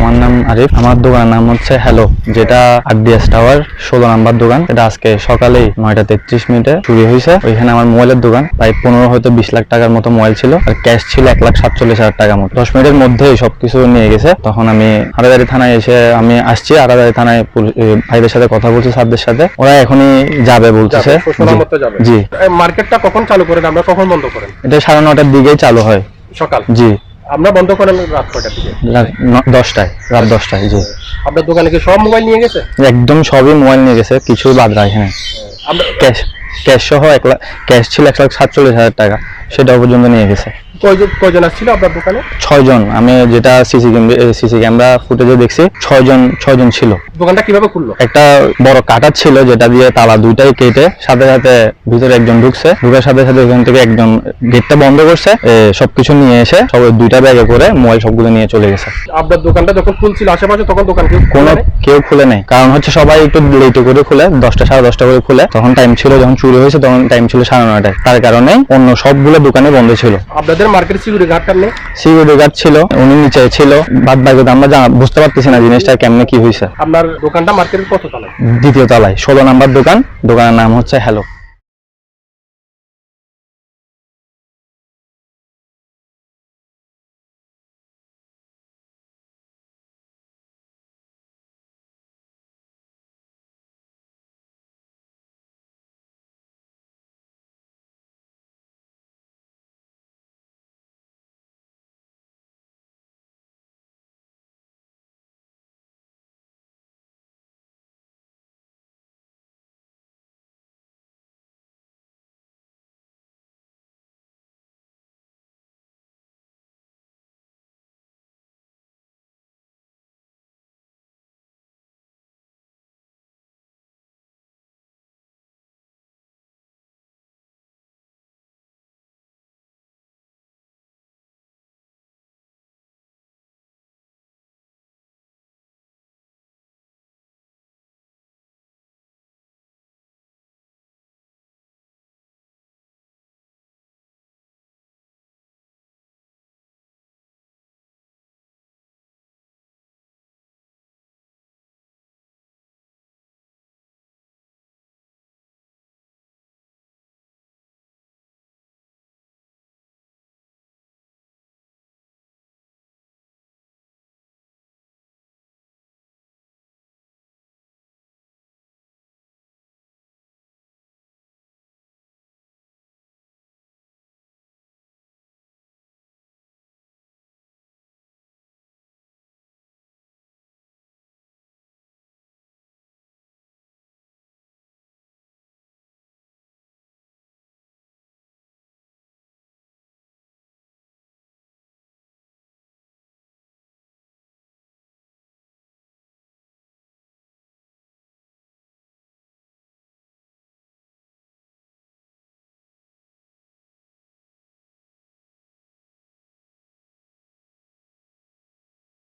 আমার নাম আরিফ। আমার দোকানের নাম হচ্ছে হ্যালো যেটা আরডিএস টাওয়ার ষোলো নাম্বার দোকান। এটা আজকে সকালেই নয়টা তেত্রিশ মিনিটে চুরি হয়েছে ওইখানে আমার মোবাইলের দোকান। প্রায় পনেরো হয়তো বিশ লাখ টাকার মতো মোবাইল ছিল। আর ক্যাশ ছিল এক লাখ সাতচল্লিশ হাজার টাকার মতো। দশ মিনিটের মধ্যেই সবকিছু নিয়ে গেছে। তখন আমি আড়াদারি থানায় এসে আমি আসছি। আড়াদারি থানায় ভাইদের সাথে কথা বলছি স্যারদের সাথে। ওরা এখনই যাবে বলতেছে। সোনার জি। মার্কেটটা কখন চালু করেন? আমরা কখন বন্ধ করেন? এটা সাড়ে নটার দিকেই চালু হয়। সকাল? জি। আমরা বন্ধ করেন রাত কয়টার দিকে? দশটায় রাত দশটায় জি। আপনার দোকানে কি সব মোবাইল নিয়ে গেছে? একদম সবই মোবাইল নিয়ে গেছে কিছুই বাদ রাখে না ক্যাশ ক্যাশ সহ এক লাখ ক্যাশ ছিল এক লাখ সাতচল্লিশ হাজার টাকা। সেটাও পর্যন্ত নিয়ে গেছে। কয়জন কয়জন আসছিল আপনার দোকানে? ছয়জন। আমি যেটা সিসি সিসি ক্যামেরা ফুটেজে দেখছি ছয়জন ছয়জন ছিল। দোকানটা কীভাবে খুললো? একটা বড় কাটার ছিল যেটা দিয়ে তালা দুইটাই কেটে সাথে সাথে ভিতরে একজন ঢুকছে। ঢুকার সাথে সাথে ওখান থেকে একজন গেটটা বন্ধ করছে। সবকিছু নিয়ে এসে সব দুইটা ব্যাগে করে মোবাইল সবগুলো নিয়ে চলে গেছে। আপনার দোকানটা যখন খুলছিল আশেপাশে তখন দোকান কেউ কোনো কেউ খুলে নেই। কারণ হচ্ছে সবাই একটু লেটে করে খুলে দশটা সাড়ে দশটা করে খুলে। তখন টাইম ছিল যখন চুরি হয়েছে তখন টাইম ছিল সাড়ে নয়টায়। তার কারণে অন্য সবগুলো দোকানে বন্ধ ছিল। আপনাদের মার্কেট সিকিউরিটি গার্ডটার নেই সিকিউরিটি গার্ড ছিল উনি নিচে ছিল। বাদ বাকি আমরা বুঝতে পারতেছি না জিনিসটা কেমনে কি হয়েছে আপনার দোকানটা মার্কেটের কত তলায়? দ্বিতীয় তলায় ষোলো নাম্বার দোকান। দোকানের নাম হচ্ছে হ্যালো